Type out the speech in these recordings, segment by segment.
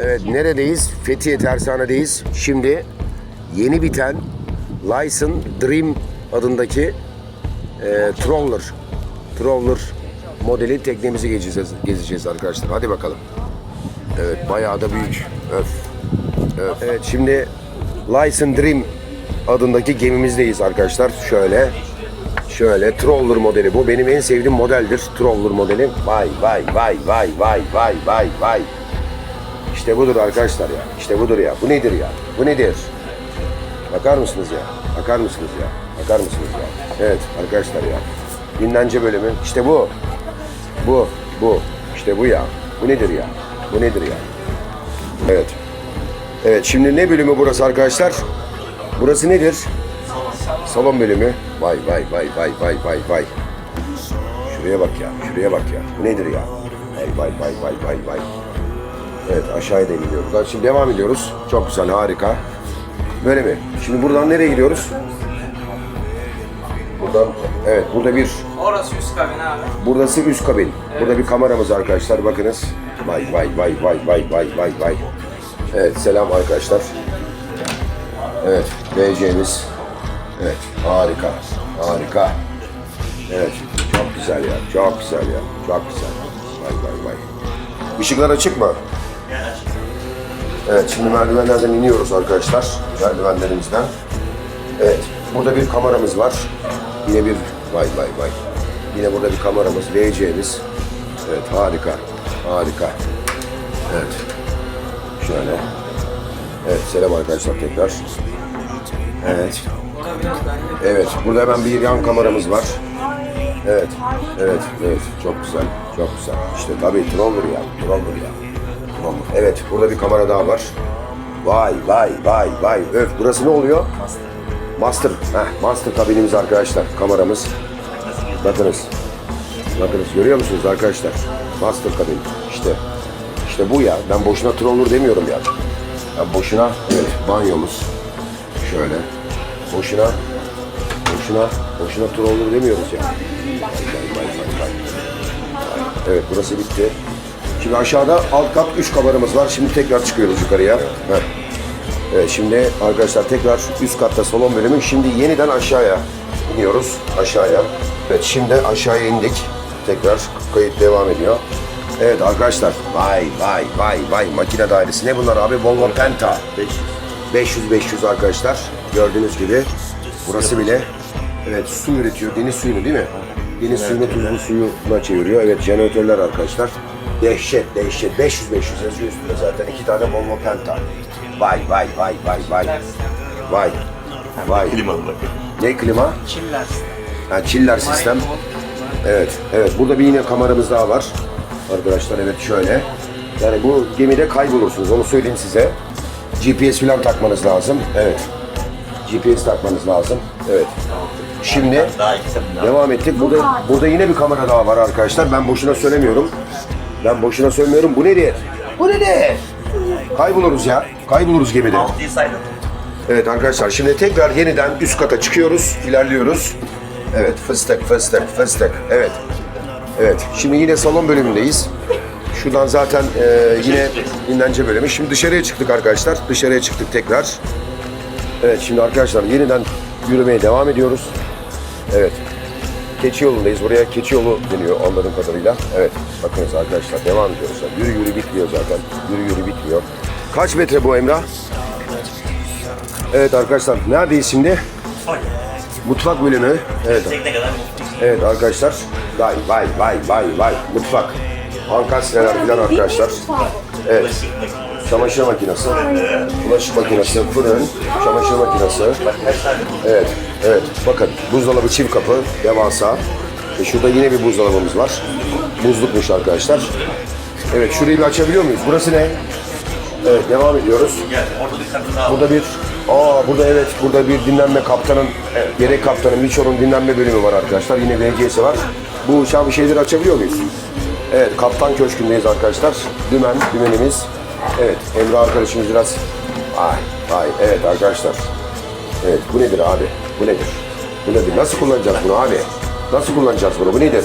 Evet neredeyiz? Fethiye Tersane'deyiz. Şimdi yeni biten Lyson Dream adındaki e, Trawler Trawler modeli teknemizi gezeceğiz, gezeceğiz arkadaşlar. Hadi bakalım. Evet bayağı da büyük. Öf. Evet, evet şimdi Lyson Dream adındaki gemimizdeyiz arkadaşlar. Şöyle Şöyle Trawler modeli bu. Benim en sevdiğim modeldir. Trawler modeli. Vay vay vay vay vay vay vay vay. İşte budur arkadaşlar ya. İşte budur ya. Bu nedir ya? Bu nedir? Bakar mısınız ya? Bakar mısınız ya? Bakar mısınız ya? Evet arkadaşlar ya. Dinlence bölümü. İşte bu. Bu. Bu. İşte bu ya. Bu nedir ya? Bu nedir ya? Evet. Evet şimdi ne bölümü burası arkadaşlar? Burası nedir? Salon bölümü. Vay vay vay vay vay vay vay. Şuraya bak ya. Şuraya bak ya. Bu nedir ya? Vay vay vay vay vay vay. Evet aşağıya da iniyoruz. Şimdi devam ediyoruz. Çok güzel harika. Böyle mi? Şimdi buradan nereye gidiyoruz? Buradan evet burada bir Orası üst kabin abi. Burası üst kabin. Burada bir kameramız arkadaşlar bakınız. Vay vay vay vay vay vay vay vay. Evet selam arkadaşlar. Evet VC'miz. Evet harika harika. Evet çok güzel ya çok güzel ya çok güzel. Vay vay vay. Işıklar açık mı? Evet şimdi merdivenlerden iniyoruz arkadaşlar. Merdivenlerimizden. Evet burada bir kameramız var. Yine bir vay vay vay. Yine burada bir kameramız, VC'miz. Evet harika, harika. Evet. Şöyle. Evet selam arkadaşlar tekrar. Evet. Evet burada hemen bir yan kameramız var. Evet, evet, evet. Çok güzel, çok güzel. İşte tabii Trawler ya, Trawler ya. Trawler. Evet, burada bir kamera daha var. Vay, vay, vay, vay. Öf, burası ne oluyor? Master. Heh, master kabinimiz arkadaşlar, kameramız. Bakınız. Bakınız, görüyor musunuz arkadaşlar? Master kabin. İşte, işte bu ya. Ben boşuna Trawler demiyorum ya. Ben boşuna, evet, banyomuz. Şöyle. Boşuna Boşuna, boşuna Trawler demiyoruz ya. Vay vay vay vay. Evet burası bitti. Şimdi aşağıda alt kat 3 kameramız var. Şimdi tekrar çıkıyoruz yukarıya. Heh. Evet şimdi arkadaşlar tekrar üst katta salon bölümü. Şimdi yeniden aşağıya iniyoruz. Aşağıya. Evet şimdi aşağıya indik. Tekrar kayıt devam ediyor. Evet arkadaşlar. Vay vay vay vay makine dairesi. Ne bunlar abi? Volvo Penta. 500 500 arkadaşlar. Gördüğünüz gibi burası bile evet su üretiyor. Deniz suyunu değil mi? Deniz suyunu tuzlu suyuna çeviriyor. Evet jeneratörler arkadaşlar. Dehşet dehşet. 500 500 yazıyor üstünde zaten. İki tane Volvo Penta. Vay vay vay vay vay. Vay. Vay. Klimalı bak. Ne klima? Çiller. Ha, chiller sistem. Evet, evet. Burada bir yine kameramız daha var. Arkadaşlar evet şöyle. Yani bu gemide kaybolursunuz. Onu söyleyeyim size. GPS falan takmanız lazım. Evet. GPS takmanız lazım. Evet. Şimdi devam ettik. Burada burada yine bir kamera daha var arkadaşlar. Ben boşuna söylemiyorum. Ben boşuna söylemiyorum. Bu nedir? Bu nedir? Kayboluruz ya. Kayboluruz gemide. Altıyı saydım. Evet arkadaşlar şimdi tekrar yeniden üst kata çıkıyoruz, ilerliyoruz. Evet fıstık fıstık fıstık. Evet. Evet şimdi yine salon bölümündeyiz. Şuradan zaten e, yine dinlence bölümü. Şimdi dışarıya çıktık arkadaşlar. Dışarıya çıktık tekrar. Evet şimdi arkadaşlar yeniden yürümeye devam ediyoruz. Evet. Keçi yolundayız. Buraya keçi yolu deniyor anladığım kadarıyla. Evet. Bakınız arkadaşlar devam ediyoruz. Yürü yürü bitmiyor zaten. Yürü yürü bitmiyor. Kaç metre bu Emrah? Evet arkadaşlar neredeyiz şimdi? Mutfak bölümü. Evet. Evet arkadaşlar. Vay vay vay vay vay. Mutfak. Ankastreler falan arkadaşlar. Evet. Çamaşır makinesi, bulaşık makinesi, fırın, çamaşır makinesi. Evet, evet. Bakın buzdolabı çift kapı, devasa. Ve şurada yine bir buzdolabımız var. Buzlukmuş arkadaşlar. Evet, şurayı bir açabiliyor muyuz? Burası ne? Evet, devam ediyoruz. Burada bir, aa burada evet, burada bir dinlenme kaptanın, gerek kaptanın, Miço'nun dinlenme bölümü var arkadaşlar. Yine VGS'i var. Bu uçağı bir şeyleri açabiliyor muyuz? Evet, kaptan köşkündeyiz arkadaşlar. Dümen, dümenimiz. Evet, Emre arkadaşımız biraz, ay, ay, evet arkadaşlar. Evet, bu nedir abi? Bu nedir? Bu nedir? Nasıl kullanacağız bunu abi? Nasıl kullanacağız bunu? Bu nedir?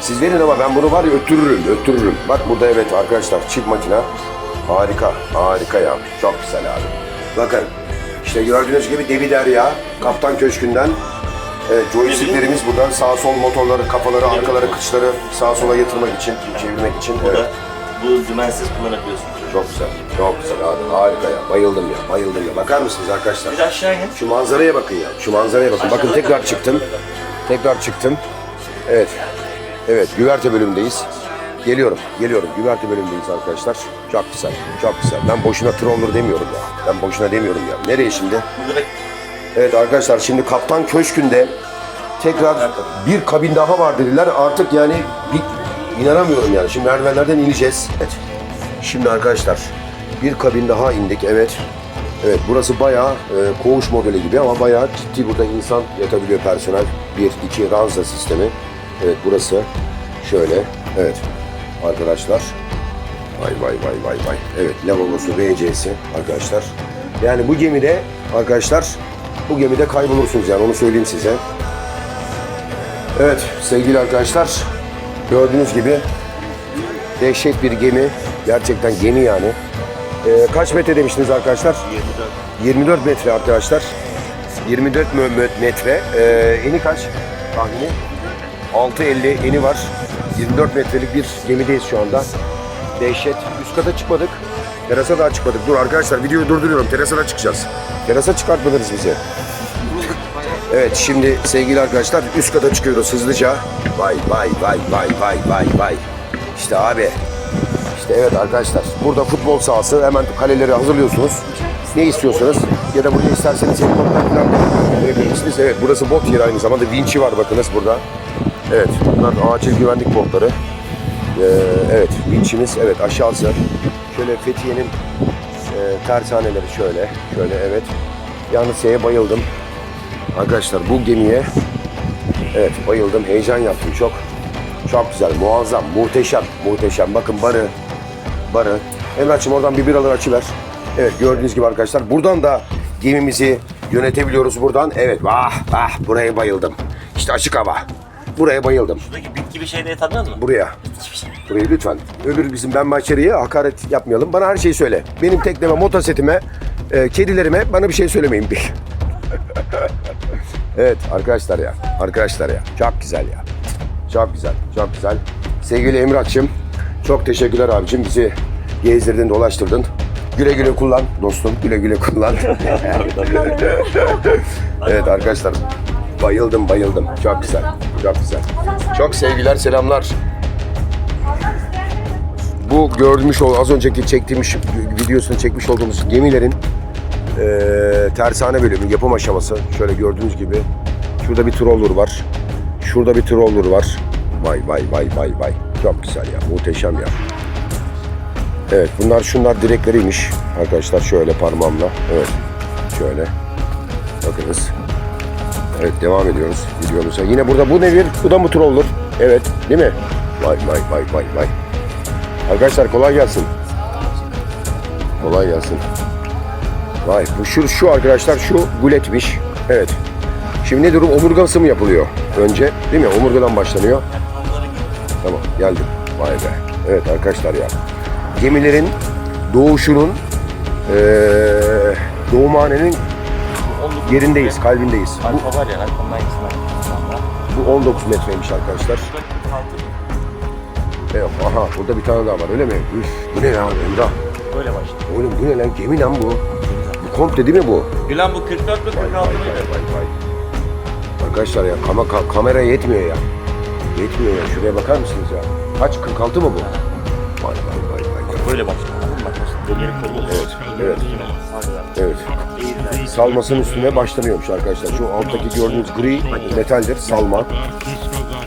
Siz verin ama ben bunu var ya öttürürüm, öttürürüm. Bak burada evet arkadaşlar çift makina. Harika, harika ya. Çok güzel abi. Bakın, işte gördüğünüz gibi Devi Derya, Kaptan Köşkü'nden Evet, joysticklerimiz burada. Sağ sol motorları, kafaları, arkaları, kıçları sağa sola yatırmak için, çevirmek için. Evet. bu dümensiz kullanabiliyorsun. Çok güzel, çok güzel abi. Harika ya. Bayıldım ya, bayıldım ya. Bakar mısınız arkadaşlar? Bir de aşağı in. Şu manzaraya bakın ya. Şu manzaraya bakın. Bakın tekrar çıktım. Tekrar çıktım. Evet. Evet, güverte bölümündeyiz. Geliyorum, geliyorum. Güverte bölümündeyiz arkadaşlar. Çok güzel, çok güzel. Ben boşuna troller demiyorum ya. Ben boşuna demiyorum ya. Nereye şimdi? Evet arkadaşlar şimdi Kaptan Köşkü'nde tekrar bir kabin daha var dediler. Artık yani bir, inanamıyorum yani. Şimdi merdivenlerden ineceğiz. Evet. Şimdi arkadaşlar bir kabin daha indik. Evet. Evet burası bayağı e, koğuş modeli gibi ama bayağı ciddi burada insan yatabiliyor personel. Bir, iki ranza sistemi. Evet burası şöyle. Evet arkadaşlar. Vay vay vay vay vay. Evet lavabosu WC'si arkadaşlar. Yani bu gemide arkadaşlar bu gemide kaybolursunuz yani onu söyleyeyim size. Evet sevgili arkadaşlar gördüğünüz gibi dehşet bir gemi. Gerçekten gemi yani. Ee, kaç metre demiştiniz arkadaşlar? 24 metre arkadaşlar. 24 mö- mö- metre. Ee, eni kaç? Tahmini? 6.50 eni var. 24 metrelik bir gemideyiz şu anda. Dehşet. Üst kata çıkmadık. Terasa daha çıkmadık. Dur arkadaşlar videoyu durduruyorum. Terasa da çıkacağız. Terasa çıkartmadınız bizi. Evet şimdi sevgili arkadaşlar üst kata çıkıyoruz hızlıca. Vay vay vay vay vay vay vay. İşte abi. İşte evet arkadaşlar burada futbol sahası hemen kaleleri hazırlıyorsunuz. Ne istiyorsanız ya da burada isterseniz helikopter falan da koyabilirsiniz. Evet burası bot yeri aynı zamanda vinçi var bakınız burada. Evet bunlar acil güvenlik botları. Ee, evet vinçimiz evet aşağısı. Şöyle Fethiye'nin e, tersaneleri şöyle. Şöyle evet. Yalnız şeye bayıldım. Arkadaşlar bu gemiye evet bayıldım. Heyecan yaptım çok. Çok güzel, muazzam, muhteşem, muhteşem. Bakın barı, barı. Emrah'cığım oradan bir biralar açıver. Evet gördüğünüz gibi arkadaşlar buradan da gemimizi yönetebiliyoruz buradan. Evet vah vah buraya bayıldım. İşte açık hava. Buraya bayıldım. buradaki bitki bir şey diye tanıyor musun? Buraya. Burayı lütfen. Öbür bizim ben bahçeliye hakaret yapmayalım. Bana her şeyi söyle. Benim tekneme, motosetime, e, kedilerime bana bir şey söylemeyin bir. evet arkadaşlar ya. Arkadaşlar ya. Çok güzel ya. Çok güzel. Çok güzel. Sevgili Emrah'cığım çok teşekkürler abicim. Bizi gezdirdin, dolaştırdın. Güle güle kullan dostum. Güle güle kullan. evet arkadaşlar. Bayıldım bayıldım. Çok güzel. Çok güzel. Çok sevgiler, selamlar. Bu görmüş ol az önceki çektiğimiz videosunu çekmiş olduğumuz gemilerin eee tersane bölümü, yapım aşaması. Şöyle gördüğünüz gibi. Şurada bir troller var. Şurada bir troller var. Vay vay vay vay vay. Çok güzel ya. Muhteşem ya. Evet bunlar şunlar direkleriymiş. Arkadaşlar şöyle parmağımla. Evet. Şöyle. Bakınız. Evet devam ediyoruz videomuza. Yine burada bu nedir? Bu da mı troller? Evet değil mi? Vay vay vay vay vay. Arkadaşlar kolay gelsin. Kolay gelsin. Vay bu şu, şu arkadaşlar şu guletmiş. Evet. Şimdi ne durum? Omurgası mı yapılıyor? Önce değil mi? Omurgadan başlanıyor. Tamam geldim. Vay be. Evet arkadaşlar ya. Gemilerin doğuşunun eee doğumhanenin yerindeyiz, kalbindeyiz. Bu, Alfa var ya, bu 19 metreymiş arkadaşlar. Evet, aha burada bir tane daha var öyle mi? Üf, bu ne ya Emrah? Böyle başladı. Oğlum bu ne lan? Gemi lan bu. Bu komple değil mi bu? Gülen bu 44 ve Vay 46 vay mıydı? Arkadaşlar ya kama, ka- kamera yetmiyor ya. Yetmiyor ya. Şuraya bakar mısınız ya? Kaç? 46 mı bu? Vay vay vay vay. Böyle. Anladın mı? Bak nasıl. Evet, evet. Evet. Salmasının üstüne başlamıyormuş arkadaşlar. Şu alttaki gördüğünüz gri metaldir. Salma.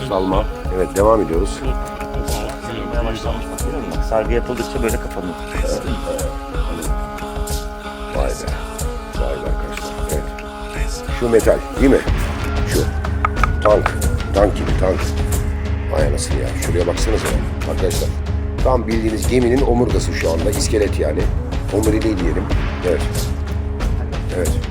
Salma. Evet devam ediyoruz. Sarılmaya başlamış bak görüyor musun? Bak sargı yapıldıkça böyle kapanıyor. Vay be. Vay be arkadaşlar. Evet. Şu metal değil mi? Şu. Tank. Tank gibi tank. Vay anasını ya. Şuraya baksanıza ya. Arkadaşlar. Tam bildiğiniz geminin omurgası şu anda. İskelet yani. Omuriliği diyelim. Evet. Evet.